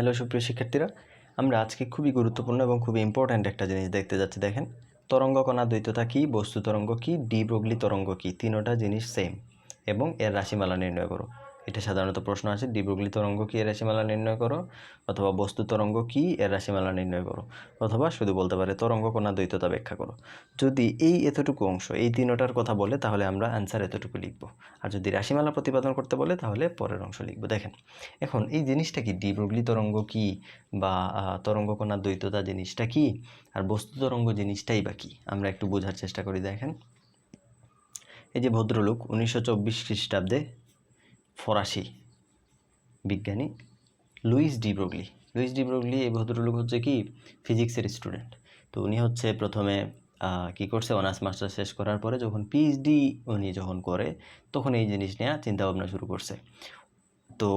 Hello সুপ্রিয় শিক্ষার্থীরা, আমরা আজকে খুবই গুরুত্বপূর্ণ এবং খুবই ইম্পর্ট্যান্ট একটা জিনিস দেখতে যাচ্ছি। দেখেন, তরঙ্গ কণা দ্বৈততা কী, বস্তু তরঙ্গ কী ডি ব্রগলি তরঙ্গ কী, তিনোটা জিনিস সেম এবং এর রাশিমালা নির্ণয় করো। এটা সাধারণত প্রশ্ন আছে ডি ব্রগলি তরঙ্গ কী এর রাশিমালা নির্ণয় করো? অথবা বস্তু তরঙ্গ কী এর রাশিমালা নির্ণয় করো? অথবা শুধু বলতে পারে তরঙ্গ কণা দ্বৈততা ব্যাখ্যা করো। যদি এই এতটুকু অংশ, এই তিনোটার কথা বলে, তাহলে আমরা অ্যান্সার এতটুকু লিখব। আর যদি রাশিমালা প্রতিপাদন করতে বলে, তাহলে পরের অংশ লিখব। দেখেন, এখন এই জিনিসটা কি? ডি ব্রগলি তরঙ্গ কি? বা তরঙ্গ কণার দ্বৈততা জিনিসটা কি? আর বস্তু তরঙ্গ জিনিসটাই বা কি? আমরা একটু বোঝার চেষ্টা করি, দেখেন। এই যে ভদ্রলোক, উনিশশো চব্বিশ খ্রিস্টাব্দে ফরাসি বিজ্ঞানী Louis de Broglie. Louis de Broglie এই ভদ্রলোক হচ্ছে কি? ফিজিক্সের স্টুডেন্ট। তো উনি হচ্ছে প্রথমে কি করছে? অনার্স মাস্টার শেষ করার পরে যখন পিএইচডি উনি যখন করে, তখন এই জিনিস নিয়ে চিন্তা ভাবনা শুরু করছে। তো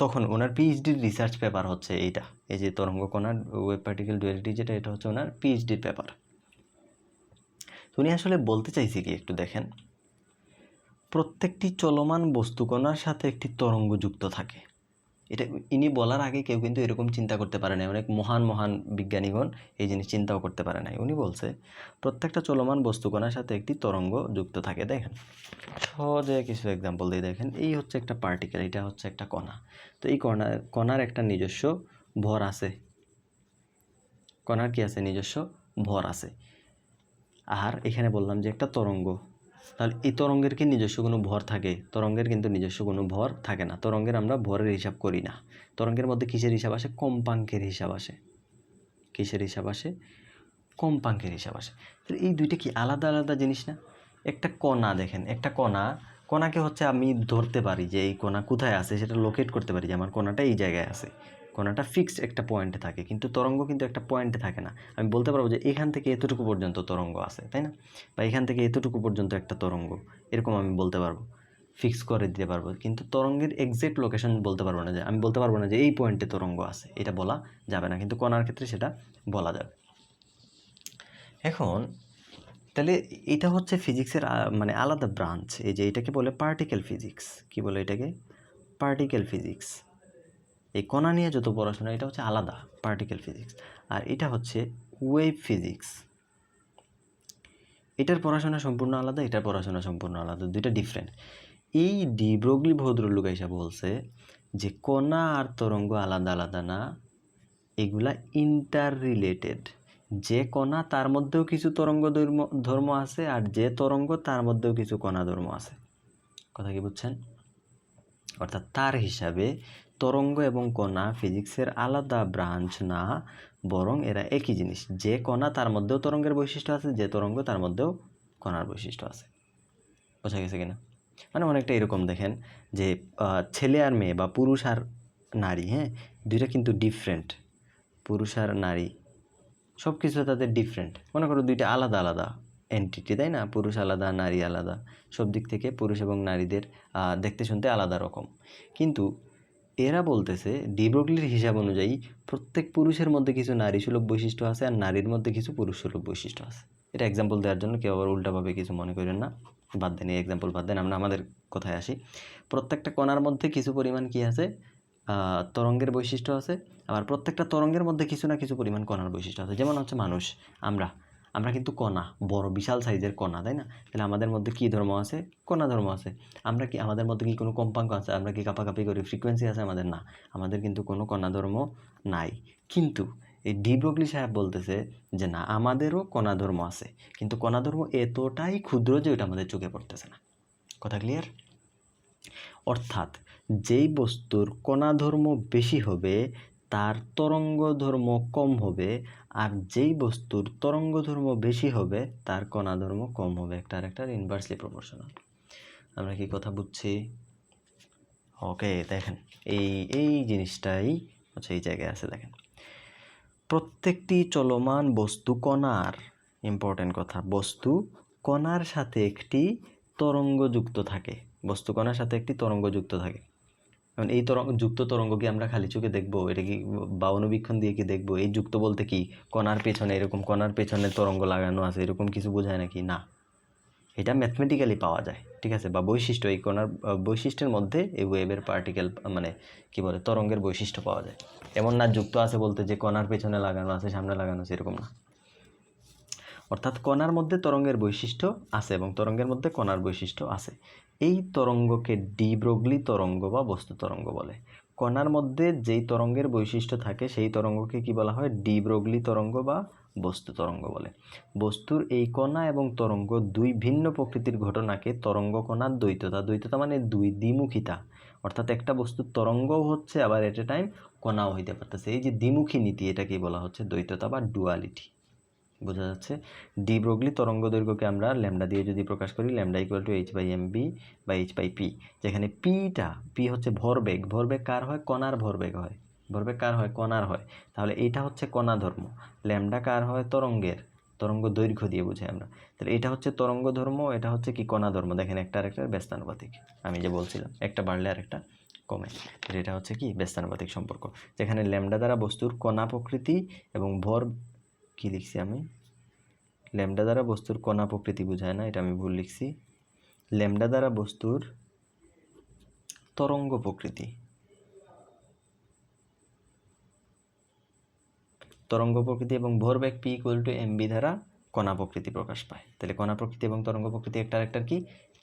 তখন ওনার পিএইচডির রিসার্চ পেপার হচ্ছে এইটা। এই যে তরঙ্গ কণার ওয়েব পার্টিকেল ডুয়ালিটি যেটা, এটা হচ্ছে ওনার পিএইচডির পেপার উনি আসলে বলতে চাইছে কি একটু দেখেন। প্রত্যেকটি চলমান বস্তুকণার সাথে একটি তরঙ্গ যুক্ত থাকে। এটা ইনি বলার আগে কেউ কিন্তু এরকম চিন্তা করতে পারে না অনেক মহান মহান বিজ্ঞানীগণ এই জিনিস চিন্তাও করতে পারে না উনি বলছে, প্রত্যেকটা চলমান বস্তুকণার সাথে একটি তরঙ্গ যুক্ত থাকে। দেখেন, সহজে কিছু এক্সাম্পল দিয়ে দেখেন। এই হচ্ছে একটা পার্টিকেল এটা হচ্ছে একটা কণা। তো এই কণা, কণার একটা নিজস্ব ভর আছে। কণার কি আছে? নিজস্ব ভর আছে। আর এখানে বললাম যে একটা তরঙ্গ। তাহলে এই তরঙ্গের কি নিজস্ব কোনো ভর থাকে? তরঙ্গের কিন্তু নিজস্ব কোনো ভর থাকে না। তরঙ্গের আমরা ভরের হিসাব করি না। তরঙ্গের মধ্যে কিসের হিসাব আসে? কম্পাঙ্কের হিসাব আসে। কিসের হিসাব আসে? কম্পাঙ্কের হিসাব আসে। তাহলে এই দুইটা কি আলাদা আলাদা জিনিস না? একটা কণা দেখেন, একটা কণা, কণাকে হচ্ছে আমি ধরতে পারি যে এই কণা কোথায় আছে সেটা লোকেট করতে পারি যে আমার কণাটা এই জায়গায় আছে। কণাটা ফিক্সড একটা পয়েন্টে থাকে, কিন্তু তরঙ্গ কিন্তু একটা পয়েন্টে থাকে না। আমি বলতে পারব যে এখান থেকে এতটুকু পর্যন্ত তরঙ্গ আছে, তাই না? বা এখান থেকে এতটুকু পর্যন্ত একটা তরঙ্গ, এরকম আমি বলতে পারব ফিক্স করে দিতে পারব। কিন্তু তরঙ্গের এক্সাক্ট লোকেশন বলতে পারব না যে, আমি বলতে পারব না যে এই পয়েন্টে তরঙ্গ আছে, এটা বলা যাবে না, কিন্তু কণার ক্ষেত্রে সেটা বলা যাবে। এখন, তাহলে এটা হচ্ছে ফিজিক্সের মানে আলাদা ব্রাঞ্চ এই যে এটাকে বলে পার্টিকেল ফিজিক্স কি বলে এটাকে? পার্টিকেল ফিজিক্স এই কণা নিয়ে যত পড়াশোনা, এটা হচ্ছে আলাদা পার্টিকেল ফিজিক্স আর এটা হচ্ছে ওয়েভ ফিজিক্স এটার পড়াশোনা সম্পূর্ণ আলাদা, এটার পড়াশোনা সম্পূর্ণ আলাদা, দুইটা ডিফারেন্ট এই ডি ব্রগলি ভদ্রলোক এসে বলছে যে, কণা আর তরঙ্গ আলাদা আলাদা না, এগুলা ইন্টার রিলেটেড যে কণা তার মধ্যেও কিছু তরঙ্গ ধর্ম ধর্ম আছে, আর যে তরঙ্গ তার মধ্যেও কিছু কণা ধর্ম আছে। কথা কি বুঝছেন? অর্থাৎ তার হিসাবে তরঙ্গ এবং কণা ফিজিক্সের আলাদা ব্রাঞ্চ না, বরং এরা একই জিনিস। যে কণা তার মধ্যেও তরঙ্গের বৈশিষ্ট্য আছে, যে তরঙ্গ তার মধ্যেও কণার বৈশিষ্ট্য আছে। বোঝা গেছে কিনা? মানে অনেকটা এরকম দেখেন যে ছেলে আর মেয়ে বা পুরুষ আর নারী হ্যাঁ? দুইটা কিন্তু ডিফারেন্ট পুরুষ আর নারী সব কিছু তাদের ডিফারেন্ট মনে করো দুইটা আলাদা আলাদা এন্টিটি তাই না? পুরুষ আলাদা, নারী আলাদা। সব দিক থেকে পুরুষ এবং নারীদের দেখতে শুনতে আলাদা রকম। কিন্তু এরা বলতেছে, ডিব্রগলির হিসাব অনুযায়ী প্রত্যেক পুরুষের মধ্যে কিছু নারী সুলভ বৈশিষ্ট্য আছে আর নারীর মধ্যে কিছু পুরুষ সুলভ বৈশিষ্ট্য আছে। এটা এক্সাম্পল দেওয়ার জন্য কেউ আবার উল্টাভাবে কিছু মনে করেন না। বাদ দেন, এই এক্সাম্পল বাদ দেন, আমরা আমাদের কথায় আসি। প্রত্যেকটা কণার মধ্যে কিছু পরিমাণ কি আছে? তরঙ্গের বৈশিষ্ট্য আছে। আবার প্রত্যেকটা তরঙ্গের মধ্যে কিছু না কিছু পরিমাণ কণার বৈশিষ্ট্য আছে। যেমন হচ্ছে মানুষ, আমরা। আমরা কিন্তু কণা, বড় বিশাল সাইজের কণা, তাই না? তাহলে আমাদের মধ্যে কি ধর্ম আছে? কণা ধর্ম আছে। আমরা কি, আমাদের মধ্যে কি কোনো কম্পাঙ্ক আছে? আমরা কি কাপাকাপি করি? ফ্রিকোয়েন্সি আছে আমাদের? না। আমাদের কিন্তু কোনো কণা ধর্ম নাই। কিন্তু এই ডি ব্রগলি সাহেব বলতেছে যে, না, আমাদেরও কণা ধর্ম আছে। কিন্তু কণা ধর্ম এতটাই ক্ষুদ্র যে ওটা আমাদের চোখে পড়তেছে না। কথা ক্লিয়ার অর্থাৎ যেই বস্তুর কণা ধর্ম বেশি হবে তার তরঙ্গ ধর্ম কম হবে আর যেই বস্তুর তরঙ্গ ধর্ম বেশি হবে, তার কণা ধর্ম কম হবে। একটা আরেকটার ইনভার্সলি প্রপোর্শনাল আমরা কি কথা বুঝছি? ওকে দেখেন, এই এই জিনিসটাই হচ্ছে এই জায়গায় আছে, দেখেন। প্রত্যেকটি চলমান বস্তু কণার ইম্পর্টেন্ট কথা, বস্তু কণার সাথে একটি তরঙ্গ যুক্ত থাকে। বস্তু কণার সাথে একটি তরঙ্গ যুক্ত থাকে। এখন এই তরঙ্গ, যুক্ত তরঙ্গ কি আমরা খালি চোখে দেখব? এটা কি বা অনুবীক্ষণ দিয়ে কি দেখব? এই যুক্ত বলতে কি? কণার পেছনে এরকম কণার পেছনে তরঙ্গ লাগানো আছে, এরকম কিছু বোঝায় নাকি? না। এটা ম্যাথমেটিক্যালি পাওয়া যায়, ঠিক আছে? বা বৈশিষ্ট্য, এই কণার বৈশিষ্ট্যের মধ্যে এই ওয়েবের পার্টিকেল মানে কি বলে, তরঙ্গের বৈশিষ্ট্য পাওয়া যায়। এমন না যুক্ত আছে বলতে যে কণার পেছনে লাগানো আছে, সামনে লাগানো আছে, এরকম না। অর্থাৎ কণার মধ্যে তরঙ্গের বৈশিষ্ট্য আছে এবং তরঙ্গের মধ্যে কণার বৈশিষ্ট্য আছে। এই তরঙ্গকে ডি ব্রগলি তরঙ্গ বা বস্তু তরঙ্গ বলে। কণার মধ্যে যেই তরঙ্গের বৈশিষ্ট্য থাকে, সেই তরঙ্গকে কি বলা হয়? ডি ব্রগলি তরঙ্গ বা বস্তু তরঙ্গ বলে। বস্তুর এই কণা এবং তরঙ্গ দুই ভিন্ন প্রকৃতির ঘটনাকে তরঙ্গ কণার দ্বৈততা। দ্বৈততা মানে দুই দ্বিমুখিতা। অর্থাৎ একটা বস্তুর তরঙ্গও হচ্ছে, আবার এট এ টাইম কণাও হইতে পারতেছে। এই যে দ্বিমুখী নীতি এটাকে বলা হচ্ছে দ্বৈততা বা ডুয়ালিটি বোঝা যাচ্ছে। ডি ব্রগলি তরঙ্গ দৈর্ঘ্যকে আমরা ল্যামডা দিয়ে যদি প্রকাশ করি, lambda equal to H by M V বা এইচ বাই পি যেখানে পিটা পি হচ্ছে ভরবেগ। ভরবেগ কার হয়? কণার ভরবেগ হয়। ভরবেগ কার হয়? কণার হয়। তাহলে এইটা হচ্ছে কণা ধর্ম। ল্যামডা কার হয়? তরঙ্গের। তরঙ্গ দৈর্ঘ্য দিয়ে বুঝাই আমরা। তাহলে এটা হচ্ছে তরঙ্গ ধর্ম, এটা হচ্ছে কি কণা ধর্ম? দেখেন একটা আরেকটার ব্যস্তানুপাতিক। আমি যে বলছিলাম, একটা বাড়লে আরেকটা কমে। এটা হচ্ছে কি? ব্যস্তানুপাতিক সম্পর্ক। যেখানে ল্যামডা দ্বারা বস্তুর কণা প্রকৃতি এবং ভর কি লিখছি আমি? ল্যামডা দ্বারা বস্তুর কণা প্রকৃতি বোঝায় না, এটা আমি ভুল লিখছি। ল্যামডা দ্বারা বস্তুর তরঙ্গ প্রকৃতি। তরঙ্গ প্রকৃতি এবং ভরবেগ পি ইকুয়াল টু এমবি দ্বারা কণা প্রকৃতি প্রকাশ পায়। তাহলে কণা প্রকৃতি এবং তরঙ্গ প্রকৃতি একটা আরেকটার কি?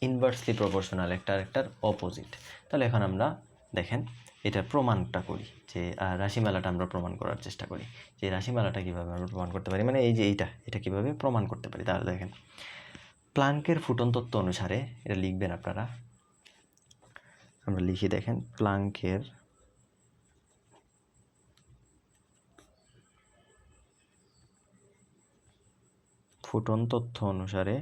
ইনভার্সলি প্রপোর্শনাল একটা আরেকটার অপোজিট তাহলে এখন আমরা দেখেন এটার প্রমাণটা করি যে রাশিমালাটা আমরা প্রমাণ করার চেষ্টা করি যে, রাশিমালাটা কীভাবে আমরা প্রমাণ করতে পারি। মানে এই যে এইটা, এটা কীভাবে প্রমাণ করতে পারি? তাহলে দেখেন, প্লাঙ্কের ফুটন তত্ত্ব অনুসারে, এটা লিখবেন আপনারা, আমরা লিখি দেখেন, প্লাঙ্কের ফুটন তথ্য অনুসারে,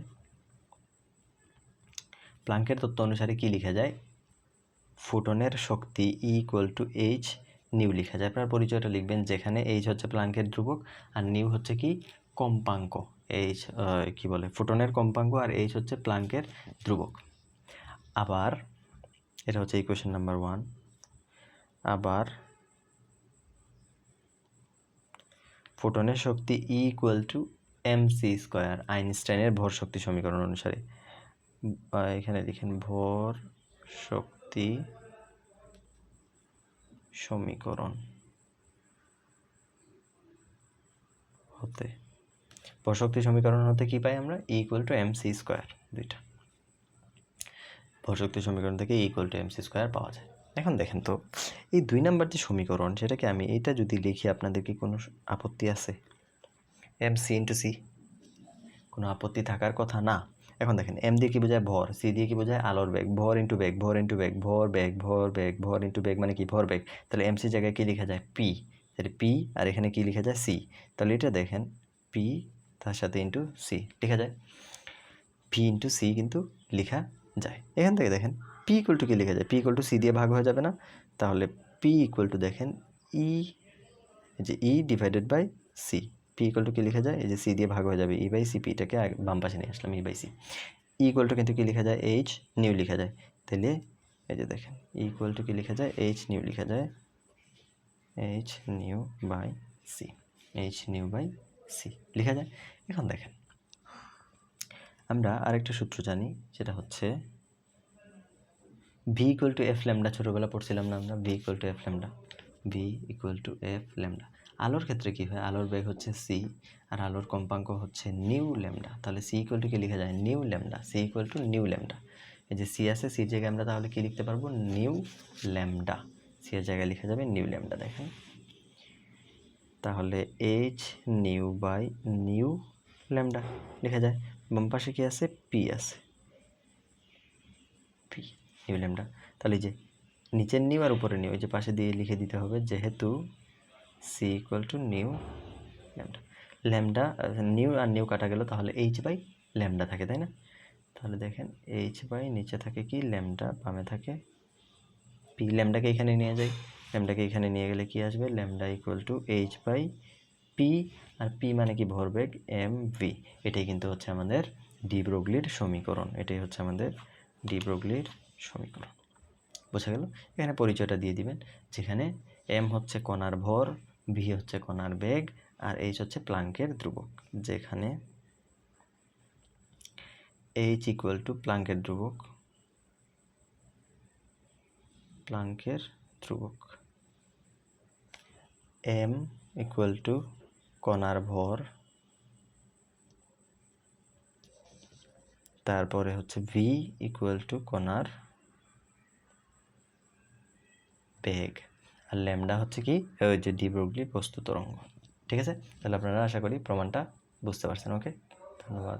প্লাঙ্কের তত্ত্ব অনুসারে কি লেখা যায়? ফোটনের শক্তি E equal to H nu লেখা যায়। আপনার পরিচয়টা লিখবেন যেখানে এইচ হচ্ছে প্লাঙ্কের ধ্রুবক আর নিউ হচ্ছে কি? কম্পাঙ্ক। এইচ কি বলে? ফুটনের কম্পাঙ্ক আর এইচ হচ্ছে প্লাঙ্কের ধ্রুবক। আবার এটা হচ্ছে ইকুয়েশন নাম্বার ওয়ান আবার ফোটনের শক্তি E equal to M C square আইনস্টাইনের ভর শক্তি সমীকরণ অনুসারে। এখানে লিখেন ভর শক্তি সমীকরণ হতে। ভর শক্তি সমীকরণ হতে কি পাই আমরা? Equal to M C square দুইটা। ভর শক্তি সমীকরণ থেকে equal to M C square পাওয়া যায়। এখন দেখেন তো, এই দুই নাম্বার যে সমীকরণ, সেটাকে আমি এটা যদি লিখি, আপনাদের কি কোনো আপত্তি আছে? এম সি ইন্টু সি কোনো আপত্তি থাকার কথা? না। এখন দেখেন এম দিয়ে কি বোঝায়? ভর। সি দিয়ে কি বোঝায়? আলোর বেগ। ভর ইন্টু বেগ, ভর ইন্টু বেগ, ভর বেগ ভর বেগ, ভর ইন্টু বেগ মানে কি? ভর বেগ। তাহলে এম সি জায়গায় কী লেখা যায়? পি তাহলে পি আর এখানে কি লেখা যায়? সি তাহলে এটা দেখেন পি তার সাথে ইন্টু সি লেখা যায়। পি ইন্টু সি কিন্তু লেখা যায়। এখান থেকে দেখেন পি ইকুয়াল টু কি লেখা যায়? পি ইকুয়াল টু সি দিয়ে ভাগ হয়ে যাবে না। তাহলে পি ইকুয়াল টু দেখেন ই যে E divided by C P equal to কি লেখা যায়? এই যে সি দিয়ে ভাগ হয়ে যাবে ই বাই সি পিটাকে বাম পাশে নিয়ে আসলাম E by C equal to কিন্তু কী লেখা যায়? এইচ নিউ লেখা যায়। তাহলে এই যে দেখেন ইকুয়াল টু কি লেখা যায়? এইচ নিউ লেখা যায়। H nu by C H nu by C লেখা যায়। এখন দেখেন, আমরা আরেকটা সূত্র জানি, সেটা হচ্ছে V equal to F lambda ছোটোবেলা পড়ছিলাম না আমরা? V equal to F lambda V equal to F lambda আলোর ক্ষেত্রে কী হয়? আলোর বেগ হচ্ছে সি আর আলোর কম্পাঙ্ক হচ্ছে নিউ ল্যামডা। তাহলে সি ইকুয়াল টু কি লেখা যায়? Nu lambda. C equal to nu lambda. এই যে সি আছে সির জায়গায় আমরা তাহলে কি লিখতে পারব? New lambda. সি এর জায়গায় লেখা যাবে নিউ ল্যামডা, দেখেন। তাহলে H nu by nu lambda লেখা যায়। বাম পাশে কি আছে? পি আছে। P nu lambda. তাহলে যে নিচের নিউ আর উপরে নিউ, এই যে পাশে দিয়ে লিখে দিতে হবে যেহেতু C equal to nu lambda lambda nu R nu কাটা গেল, তাহলে এইচ বাই ল্যামডা থাকে, তাই না? তাহলে দেখেন এইচ বাই নিচে থাকে কি? ল্যামডা বামে থাকে পি ল্যামডাকে এখানে নিয়ে যাই। ল্যামডাকে এখানে নিয়ে গেলে কি আসবে? Lambda equal to H by P R P মানে কি? ভরবেগ এম ভি এটাই কিন্তু হচ্ছে আমাদের ডি ব্রোগলির সমীকরণ। এটাই হচ্ছে আমাদের ডি ব্রোগলির সমীকরণ। বোঝা গেল? এখানে পরিচয়টা দিয়ে দিবেন। যেখানে এম হচ্ছে কণার ভর ভি হচ্ছে কণার বেগ আর এইচ হচ্ছে প্লাঙ্কের ধ্রুবক, যেখানে এইচ ইকুয়াল টু প্লাঙ্কের ধ্রুবক প্লাঙ্কের ধ্রুবক। এম ইকুয়াল টু কণার ভর, তারপরে হচ্ছে ভি ইকুয়াল টু কণার বেগ। আর ল্যামডা হচ্ছে কি যে ডি ব্রগলি বস্তু তরঙ্গ। ঠিক আছে? তাহলে আপনারা আশা করি প্রমাণটা বুঝতে পারছেন, ওকে? ধন্যবাদ।